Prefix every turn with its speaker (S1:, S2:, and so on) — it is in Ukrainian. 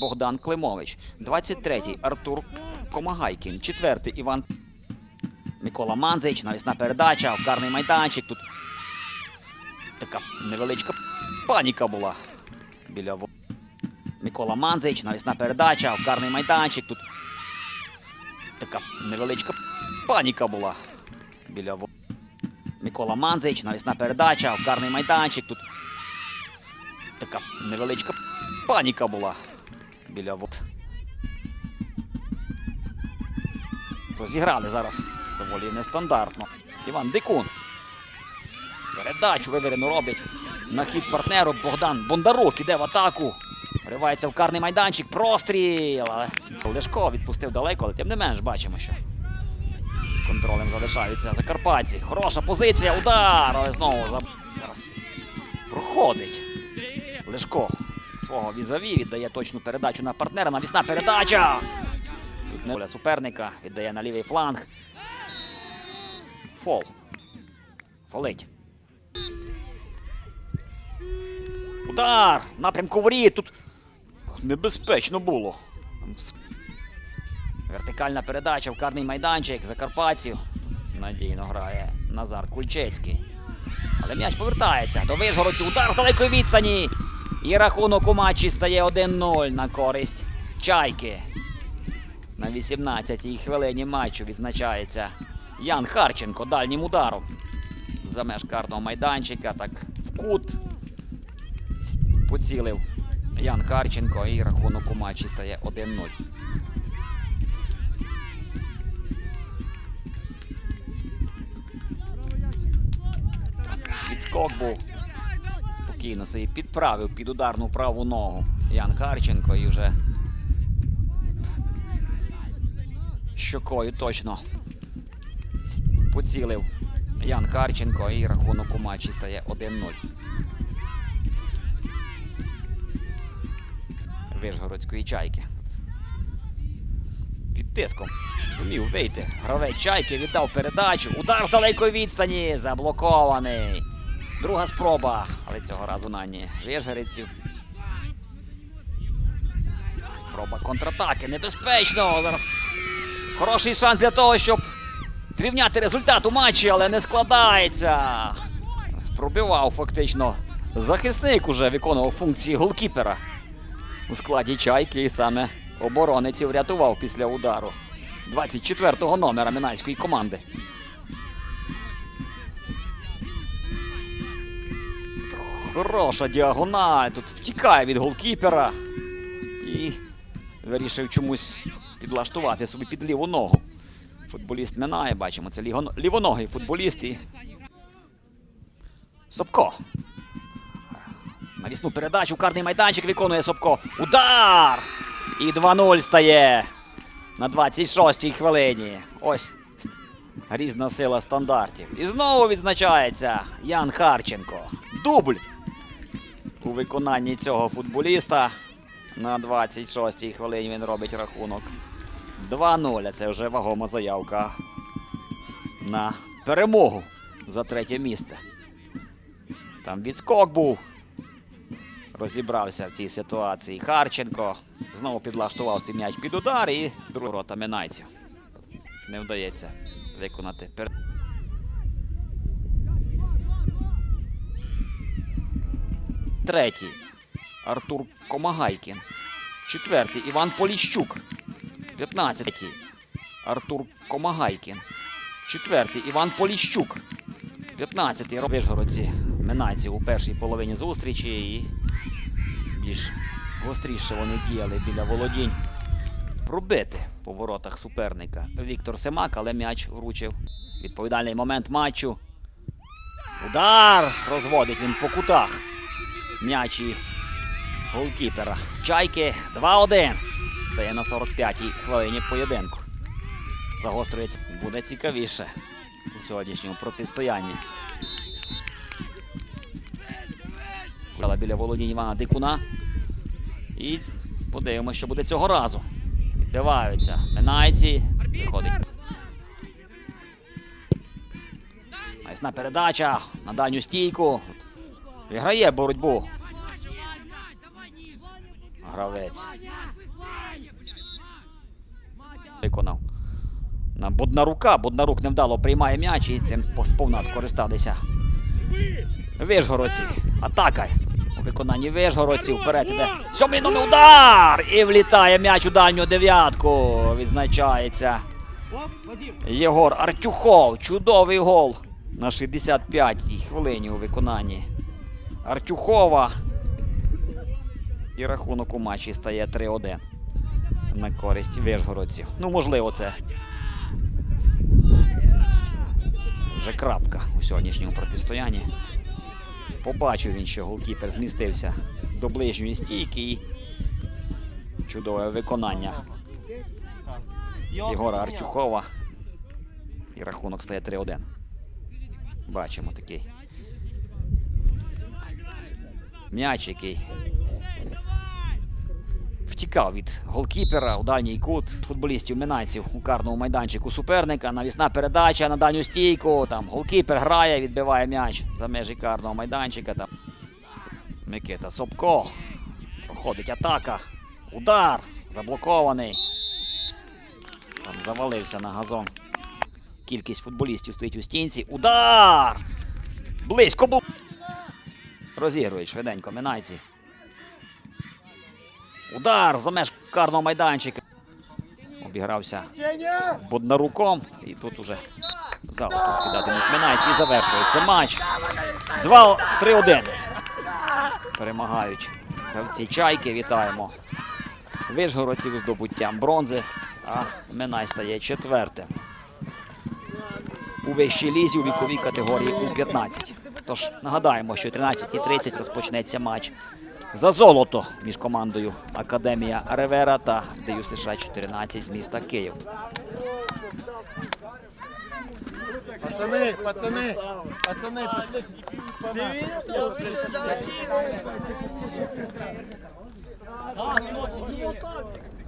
S1: Богдан Климович. 23-й Артур Комагайкін. 4-й Іван Микола Манзич. Навісна передача. Ударний майданчик. Тут така невеличка паніка була. Біля Микола Манзич. Навісна передача. Ударний майданчик. Тут така невеличка паніка була. Біля Микола Манзич. Навісна передача. Ударний майданчик. Тут така невеличка паніка була біля вод. Розіграли зараз доволі нестандартно. Іван Дикун. Передачу вивірену робить. На хід партнеру Богдан Бондарук іде в атаку. Вривається в карний майданчик. Простріл. Але Лешко відпустив далеко, але тим не менш бачимо, що контролем залишаються закарпатці. Хороша позиція, удар! Але знову за... зараз проходить. Лешко свого візаві віддає точну передачу на партнера. Навісна передача. Тут не воля суперника. Віддає на лівий фланг. Фол. Фолить. Удар! Напрямку воріт. Тут небезпечно було. Вертикальна передача в карний майданчик Закарпатців. Надійно грає Назар Кульчецький. Але м'яч повертається до вишгородців. Удар з далекої відстані. І рахунок у матчі стає 1-0 на користь Чайки. На 18-й хвилині матчу відзначається Ян Харченко дальнім ударом. За меж карного майданчика, так в кут поцілив Ян Харченко і рахунок у матчі стає 1-0. Відскок був спокійно собі підправив під ударну праву ногу Ян Харченко і вже щокою точно поцілив Ян Харченко і рахунок у матчі стає 1-0. Вишгородської чайки. Під тиском зумів вийти. Гравець чайки віддав передачу. Удар з далекої відстані. Заблокований. Друга спроба, але цього разу на ні вишгородців. Спроба контратаки. Небезпечно. Зараз хороший шанс для того, щоб зрівняти результат у матчі, але не складається. Спробивав фактично. Захисник уже виконував функції голкіпера у складі чайки і саме оборонець врятував після удару 24-го номера Мінайської команди. Хороша діагональ. Тут втікає від голкіпера. І вирішив чомусь підлаштувати собі під ліву ногу. Футболіст минає, бачимо, це лівоногий футболіст. І... Собко. Навісну передачу, карний майданчик виконує Собко. Удар! І 2-0 стає на 26-й хвилині. Ось грізна сила стандартів. І знову відзначається Ян Харченко. Дубль у виконанні цього футболіста. На 26-й хвилині він робить рахунок. 2-0. Це вже вагома заявка на перемогу за третє місце. Там відскок був. Розібрався в цій ситуації Харченко. Знову підлаштував свій м'яч під удар і друга рота Минайців. Не вдається виконати Третій Артур Комагайкін. Четвертий Іван Поліщук. П'ятнадцятий Артур Комагайкін. Четвертий Іван Поліщук. 15-й Вишгородці Минайці у першій половині зустрічі і більш гостріше вони діяли біля володінь. Пробити по воротах суперника Віктор Семак, але м'яч вручив. Відповідальний момент матчу. Удар! Розводить він по кутах. М'яч і голкіпера. Чайки 2-1. Стає на 45-й хвилині поєдинку. Загострюється. Буде цікавіше у сьогоднішньому протистоянні. Куляла біля володінь Івана Дикуна. І подивимося, що буде цього разу. Відбиваються. Минайці. Виходить. Майсна передача на дальню стійку. Виграє боротьбу. Гравець. Виконав. На Боднарука. Боднарук невдало приймає м'яч і цим сповна скористалися. Вишгородці. Атака. У виконанні Вишгородців. Вперед іде. Сьомий номер удар! І влітає м'яч у дальню дев'ятку. Відзначається. Єгор Артюхов. Чудовий гол на 65-й хвилині у виконанні. Артюхова. І рахунок у матчі стає 3-1 на користь Вишгородців. Ну, можливо, це вже крапка у сьогоднішньому протистоянні. Побачив він, що голкіпер змістився до ближньої стійки і чудове виконання Єгора Артюхова. І рахунок стає 3-1. Бачимо такий. М'яч, який втікав від голкіпера у дальній кут футболістів минайців у карному майданчику суперника. Навісна передача на дальню стійку. Там голкіпер грає, відбиває м'яч за межі карного майданчика. Там Микита Собко. Проходить атака. Удар. Заблокований. Там завалився на газон. Кількість футболістів стоїть у стінці. Удар! Близько був. Розігрують швиденько минайці. Удар за меж карного майданчика. Обігрався Боднаруком. І тут уже завтра кидатимуть минайці і завершується матч. 2-3-1. Перемагають гравці чайки. Вітаємо. Вишгородців з здобуттям бронзи. А Минай стає четвертим. У вищій лізі у віковій категорії У-15. Тож нагадаємо, що о 13.30 розпочнеться матч за золото між командою Академія Ревера та ДЮ США 14 з міста Київ.
S2: Пацани, пацани, пацани, пішли.
S3: Я вийшов зараз.